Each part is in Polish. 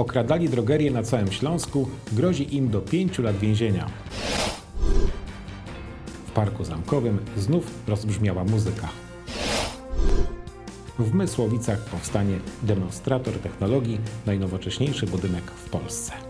Okradali drogerię na całym Śląsku, grozi im do 5 lat więzienia. W Parku Zamkowym znów rozbrzmiała muzyka. W Mysłowicach powstanie demonstrator technologii, najnowocześniejszy budynek w Polsce.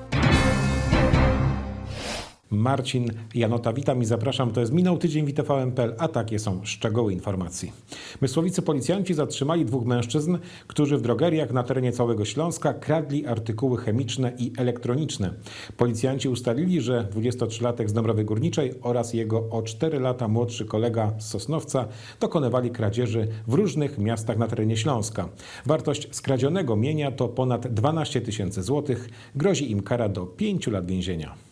Marcin Janota, witam i zapraszam. To jest minął tydzień w TVN.pl, a takie są szczegóły informacji. Mysłowicy policjanci zatrzymali dwóch mężczyzn, którzy w drogeriach na terenie całego Śląska kradli artykuły chemiczne i elektroniczne. Policjanci ustalili, że 23-latek z Dąbrowy Górniczej oraz jego o 4 lata młodszy kolega z Sosnowca dokonywali kradzieży w różnych miastach na terenie Śląska. Wartość skradzionego mienia to ponad 12 tysięcy złotych. Grozi im kara do 5 lat więzienia.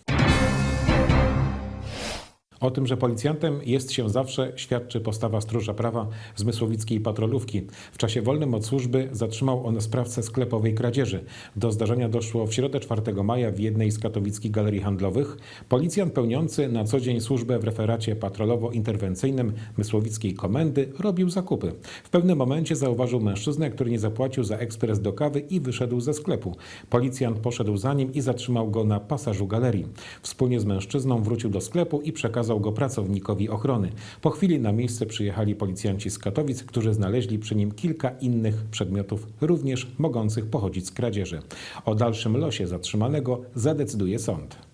O tym, że policjantem jest się zawsze, świadczy postawa stróża prawa z mysłowickiej patrolówki. W czasie wolnym od służby zatrzymał on sprawcę sklepowej kradzieży. Do zdarzenia doszło w środę 4 maja w jednej z katowickich galerii handlowych. Policjant pełniący na co dzień służbę w referacie patrolowo-interwencyjnym mysłowickiej komendy robił zakupy. W pewnym momencie zauważył mężczyznę, który nie zapłacił za ekspres do kawy i wyszedł ze sklepu. Policjant poszedł za nim i zatrzymał go na pasażu galerii. Wspólnie z mężczyzną wrócił do sklepu i przekazał go pracownikowi ochrony. Po chwili na miejsce przyjechali policjanci z Katowic, którzy znaleźli przy nim kilka innych przedmiotów, również mogących pochodzić z kradzieży. O dalszym losie zatrzymanego zadecyduje sąd.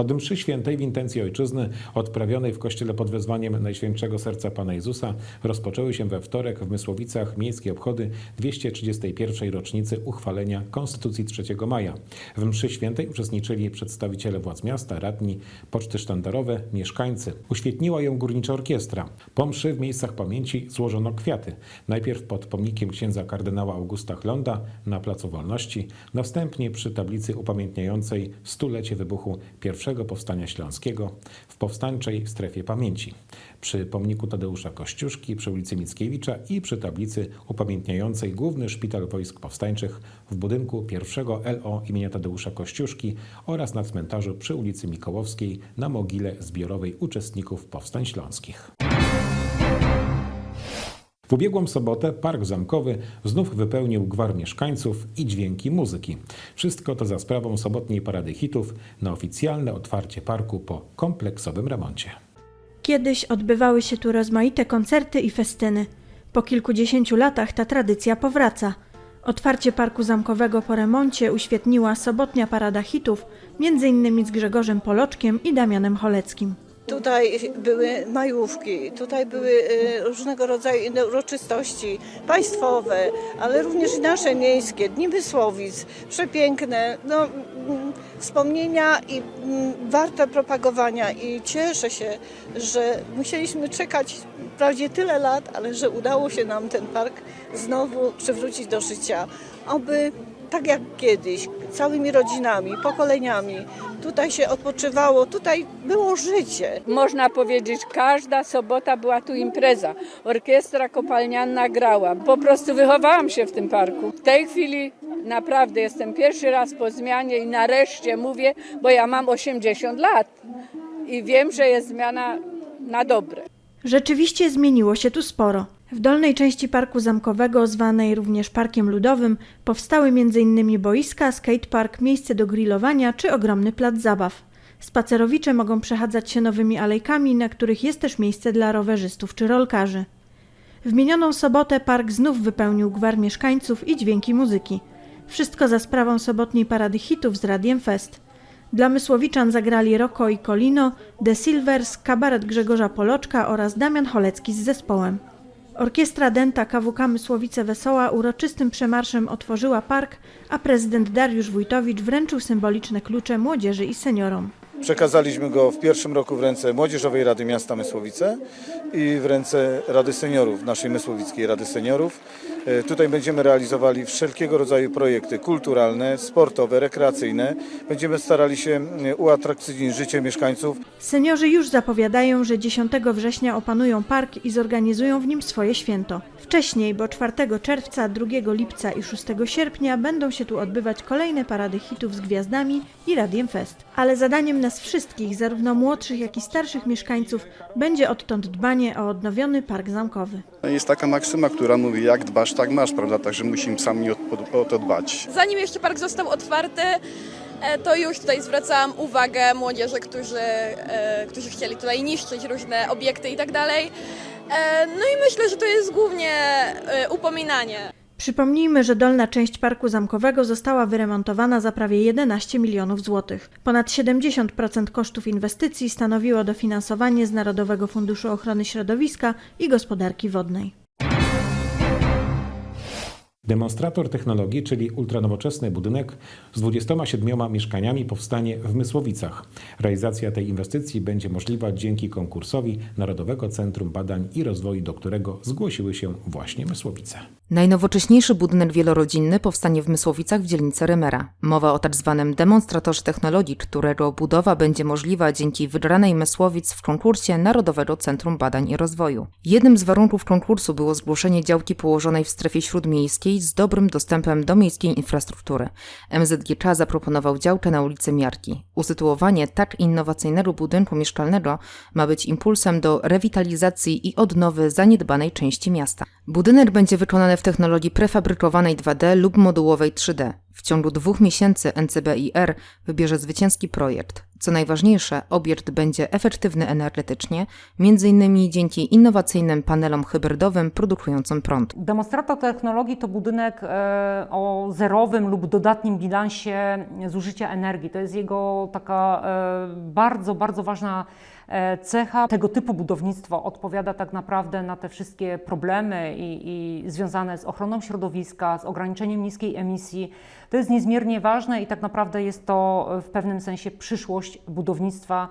Od mszy świętej w intencji ojczyzny, odprawionej w kościele pod wezwaniem Najświętszego Serca Pana Jezusa, rozpoczęły się we wtorek w Mysłowicach miejskie obchody 231. rocznicy uchwalenia Konstytucji 3 maja. W mszy świętej uczestniczyli przedstawiciele władz miasta, radni, poczty sztandarowe, mieszkańcy. Uświetniła ją górnicza orkiestra. Po mszy w miejscach pamięci złożono kwiaty. Najpierw pod pomnikiem księdza kardynała Augusta Chlonda na Placu Wolności, następnie przy tablicy upamiętniającej stulecie wybuchu pierwszego Powstania Śląskiego w powstańczej strefie pamięci, przy pomniku Tadeusza Kościuszki przy ulicy Mickiewicza i przy tablicy upamiętniającej Główny Szpital Wojsk Powstańczych w budynku pierwszego LO imienia Tadeusza Kościuszki oraz na cmentarzu przy ulicy Mikołowskiej na mogile zbiorowej uczestników powstań śląskich. W ubiegłą sobotę Park Zamkowy znów wypełnił gwar mieszkańców i dźwięki muzyki. Wszystko to za sprawą sobotniej parady hitów na oficjalne otwarcie parku po kompleksowym remoncie. Kiedyś odbywały się tu rozmaite koncerty i festyny. Po kilkudziesięciu latach ta tradycja powraca. Otwarcie Parku Zamkowego po remoncie uświetniła sobotnia parada hitów, m.in. z Grzegorzem Poloczkiem i Damianem Choleckim. Tutaj były majówki, tutaj były y, różnego rodzaju uroczystości państwowe, ale również i nasze miejskie, Dni Wysłowic, przepiękne, no, mm, wspomnienia i mm, warte propagowania. I cieszę się, że musieliśmy czekać wprawdzie tyle lat, ale że udało się nam ten park znowu przywrócić do życia, aby tak jak kiedyś, całymi rodzinami, pokoleniami, tutaj się odpoczywało, tutaj było życie. Można powiedzieć, każda sobota była tu impreza. Orkiestra kopalniana grała. Po prostu wychowałam się w tym parku. W tej chwili naprawdę jestem pierwszy raz po zmianie i nareszcie mówię, bo ja mam 80 lat i wiem, że jest zmiana na dobre. Rzeczywiście zmieniło się tu sporo. W dolnej części Parku Zamkowego, zwanej również Parkiem Ludowym, powstały m.in. boiska, skatepark, miejsce do grillowania czy ogromny plac zabaw. Spacerowicze mogą przechadzać się nowymi alejkami, na których jest też miejsce dla rowerzystów czy rolkarzy. W minioną sobotę park znów wypełnił gwar mieszkańców i dźwięki muzyki. Wszystko za sprawą sobotniej parady hitów z Radiem Fest. Dla Mysłowiczan zagrali Rocco i Colino, The Silvers, kabaret Grzegorza Poloczka oraz Damian Cholecki z zespołem. Orkiestra Denta KWK Mysłowice Wesoła uroczystym przemarszem otworzyła park, a prezydent Dariusz Wójtowicz wręczył symboliczne klucze młodzieży i seniorom. Przekazaliśmy go w pierwszym roku w ręce Młodzieżowej Rady Miasta Mysłowice i w ręce Rady Seniorów, naszej Mysłowickiej Rady Seniorów. E, Tutaj będziemy realizowali wszelkiego rodzaju projekty kulturalne, sportowe, rekreacyjne. Będziemy starali się uatrakcyjnić życie mieszkańców. Seniorzy już zapowiadają, że 10 września opanują park i zorganizują w nim swoje święto. Wcześniej, bo 4 czerwca, 2 lipca i 6 sierpnia będą się tu odbywać kolejne parady hitów z gwiazdami i Radiem Fest. Ale zadaniem nas wszystkich, zarówno młodszych, jak i starszych mieszkańców, będzie odtąd dbanie o odnowiony park zamkowy. Jest taka maksyma, która mówi, jak dbasz tak masz, prawda? Także musimy sami o, o to dbać. Zanim jeszcze park został otwarty, e, to już tutaj zwracałam uwagę młodzieży, którzy, e, którzy chcieli tutaj niszczyć różne obiekty i tak dalej. E, No i myślę, że to jest głównie upominanie. Przypomnijmy, że dolna część Parku Zamkowego została wyremontowana za prawie 11 milionów złotych. Ponad 70% kosztów inwestycji stanowiło dofinansowanie z Narodowego Funduszu Ochrony Środowiska i Gospodarki Wodnej. Demonstrator technologii, czyli ultranowoczesny budynek z 27 mieszkaniami powstanie w Mysłowicach. Realizacja tej inwestycji będzie możliwa dzięki konkursowi Narodowego Centrum Badań i Rozwoju, do którego zgłosiły się właśnie Mysłowice. Najnowocześniejszy budynek wielorodzinny powstanie w Mysłowicach w dzielnicy Remera. Mowa o tak zwanym demonstratorze technologii, którego budowa będzie możliwa dzięki wygranej Mysłowic w konkursie Narodowego Centrum Badań i Rozwoju. Jednym z warunków konkursu było zgłoszenie działki położonej w strefie śródmiejskiej z dobrym dostępem do miejskiej infrastruktury. MZGK zaproponował działkę na ulicy Miarki. Usytuowanie tak innowacyjnego budynku mieszkalnego ma być impulsem do rewitalizacji i odnowy zaniedbanej części miasta. Budynek będzie wykonany w technologii prefabrykowanej 2D lub modułowej 3D. W ciągu dwóch miesięcy NCBIR wybierze zwycięski projekt. Co najważniejsze, obiekt będzie efektywny energetycznie, m.in. dzięki innowacyjnym panelom hybrydowym produkującym prąd. Demonstrator technologii to budynek e, o zerowym lub dodatnim bilansie zużycia energii. To jest jego taka e, bardzo, bardzo ważna cecha. Tego typu budownictwo odpowiada tak naprawdę na te wszystkie problemy i, i związane z ochroną środowiska, z ograniczeniem niskiej emisji. To jest niezmiernie ważne i tak naprawdę jest to w pewnym sensie przyszłość budownictwa,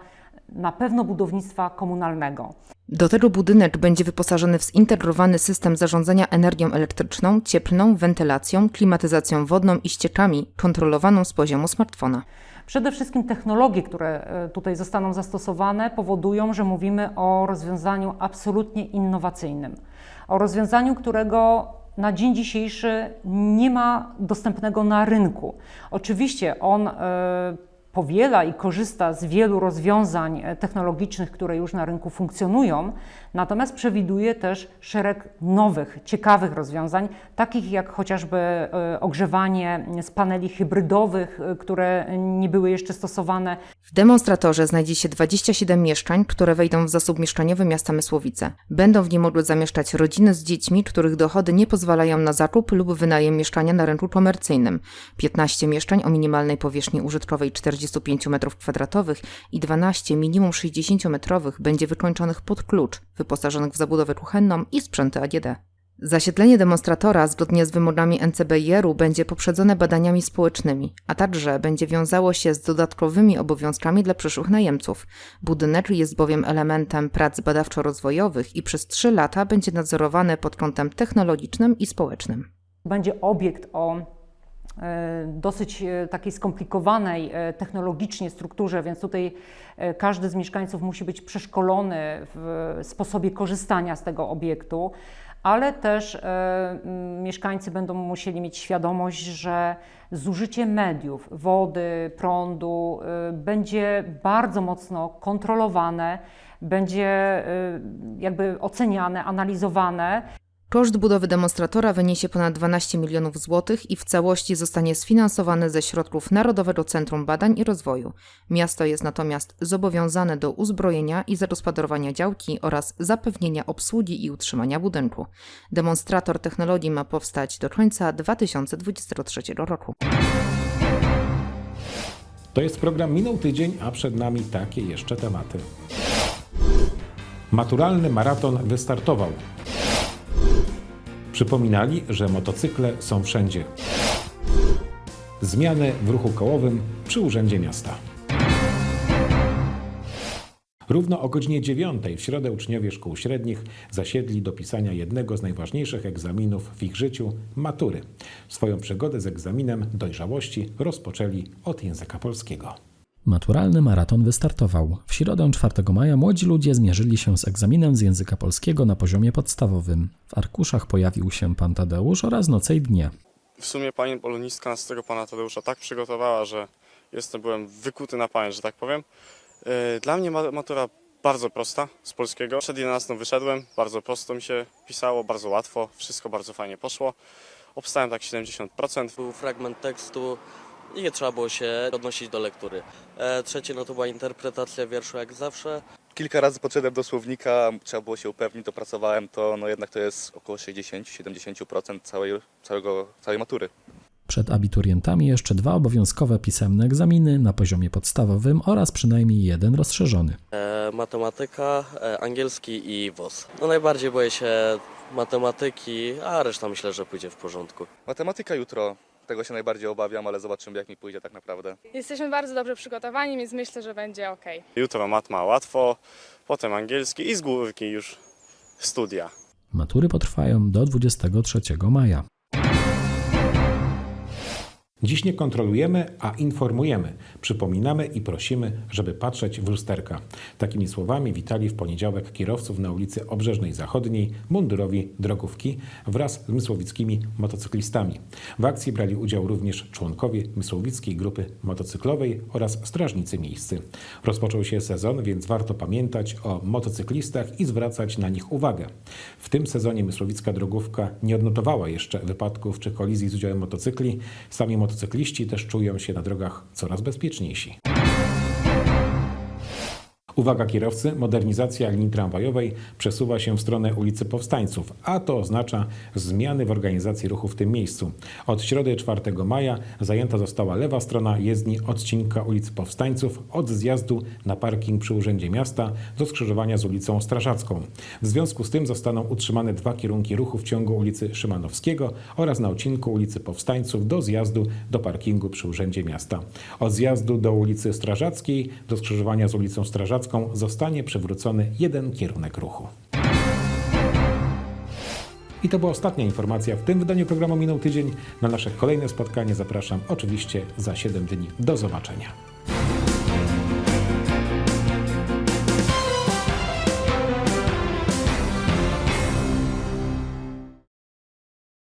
na pewno budownictwa komunalnego. Do tego budynek będzie wyposażony w zintegrowany system zarządzania energią elektryczną, cieplną, wentylacją, klimatyzacją wodną i ściekami, kontrolowaną z poziomu smartfona. Przede wszystkim technologie, które e, tutaj zostaną zastosowane, powodują, że mówimy o rozwiązaniu absolutnie innowacyjnym. O rozwiązaniu, którego na dzień dzisiejszy nie ma dostępnego na rynku. Oczywiście on e, powiela i korzysta z wielu rozwiązań e, technologicznych, które już na rynku funkcjonują, natomiast przewiduje też szereg nowych, ciekawych rozwiązań, takich jak chociażby e, ogrzewanie z paneli hybrydowych, e, które nie były jeszcze stosowane. W demonstratorze znajdzie się 27 mieszkań, które wejdą w zasób mieszkaniowy miasta Mysłowice. Będą w nim mogły zamieszkać rodziny z dziećmi, których dochody nie pozwalają na zakup lub wynajem mieszkania na rynku komercyjnym. 15 mieszkań o minimalnej powierzchni użytkowej 45 m2 i 12 minimum 60 metrowych będzie wykończonych pod klucz, wyposażonych w zabudowę kuchenną i sprzęty AGD. Zasiedlenie demonstratora zgodnie z wymogami NCBIR-u będzie poprzedzone badaniami społecznymi, a także będzie wiązało się z dodatkowymi obowiązkami dla przyszłych najemców. Budynek jest bowiem elementem prac badawczo-rozwojowych i przez trzy lata będzie nadzorowany pod kątem technologicznym i społecznym. Będzie obiekt o dosyć e, takiej skomplikowanej e, technologicznie strukturze, więc tutaj e, każdy z mieszkańców musi być przeszkolony w sposobie korzystania z tego obiektu, ale też e, mieszkańcy będą musieli mieć świadomość, że zużycie mediów, wody, prądu e, będzie bardzo mocno kontrolowane, będzie e, jakby oceniane, analizowane. Koszt budowy demonstratora wyniesie ponad 12 milionów złotych i w całości zostanie sfinansowany ze środków Narodowego Centrum Badań i Rozwoju. Miasto jest natomiast zobowiązane do uzbrojenia i zagospodarowania działki oraz zapewnienia obsługi i utrzymania budynku. Demonstrator technologii ma powstać do końca 2023 roku. To jest program Minął Tydzień, a przed nami takie jeszcze tematy. Maturalny maraton wystartował. Przypominali, że motocykle są wszędzie. Zmiany w ruchu kołowym przy Urzędzie Miasta. Równo o godzinie 9 w środę uczniowie szkół średnich zasiedli do pisania jednego z najważniejszych egzaminów w ich życiu matury. Swoją przygodę z egzaminem dojrzałości rozpoczęli od języka polskiego. Maturalny maraton wystartował. W środę 4 maja młodzi ludzie zmierzyli się z egzaminem z języka polskiego na poziomie podstawowym. W arkuszach pojawił się pan Tadeusz oraz noce i dnie. W sumie pani polonistka nas z tego pana Tadeusza tak przygotowała, że jestem, byłem wykuty na pamięć, że tak powiem. E, Dla mnie ma- matura Bardzo prosta z polskiego. Przed 11 wyszedłem, bardzo prosto mi się pisało, bardzo łatwo, wszystko bardzo fajnie poszło. Obstałem tak 70%. Był fragment tekstu i nie trzeba było się odnosić do lektury. E, trzecie no to była interpretacja wierszu jak zawsze. Kilka razy podszedłem do słownika, trzeba było się upewnić, dopracowałem to, no jednak to jest około 60-70% całej, całego, całej matury. Przed abiturientami jeszcze dwa obowiązkowe pisemne egzaminy na poziomie podstawowym oraz przynajmniej jeden rozszerzony. E, matematyka, e, angielski i WOS. No najbardziej boję się matematyki, a reszta myślę, że pójdzie w porządku. Matematyka jutro, tego się najbardziej obawiam, ale zobaczymy jak mi pójdzie tak naprawdę. Jesteśmy bardzo dobrze przygotowani, więc myślę, że będzie ok. Jutro matma łatwo, potem angielski i z główki już studia. Matury potrwają do 23 maja. Dziś nie kontrolujemy, a informujemy. Przypominamy i prosimy, żeby patrzeć w lusterka. Takimi słowami witali w poniedziałek kierowców na ulicy Obrzeżnej Zachodniej mundurowi drogówki wraz z mysłowickimi motocyklistami. W akcji brali udział również członkowie mysłowickiej grupy motocyklowej oraz strażnicy miejscy. Rozpoczął się sezon, więc warto pamiętać o motocyklistach i zwracać na nich uwagę. W tym sezonie mysłowicka drogówka nie odnotowała jeszcze wypadków czy kolizji z udziałem motocykli. Sami motocykliści też czują się na drogach coraz bezpieczniejsi. Uwaga kierowcy, modernizacja linii tramwajowej przesuwa się w stronę ulicy Powstańców, a to oznacza zmiany w organizacji ruchu w tym miejscu. Od środy 4 maja zajęta została lewa strona jezdni odcinka ulicy Powstańców od zjazdu na parking przy Urzędzie Miasta do skrzyżowania z ulicą Strażacką. W związku z tym zostaną utrzymane dwa kierunki ruchu w ciągu ulicy Szymanowskiego oraz na odcinku ulicy Powstańców do zjazdu do parkingu przy Urzędzie Miasta. Od zjazdu do ulicy Strażackiej do skrzyżowania z ulicą Strażacką zostanie przywrócony jeden kierunek ruchu. I to była ostatnia informacja w tym wydaniu programu Minął Tydzień. Na nasze kolejne spotkanie zapraszam oczywiście za 7 dni. Do zobaczenia.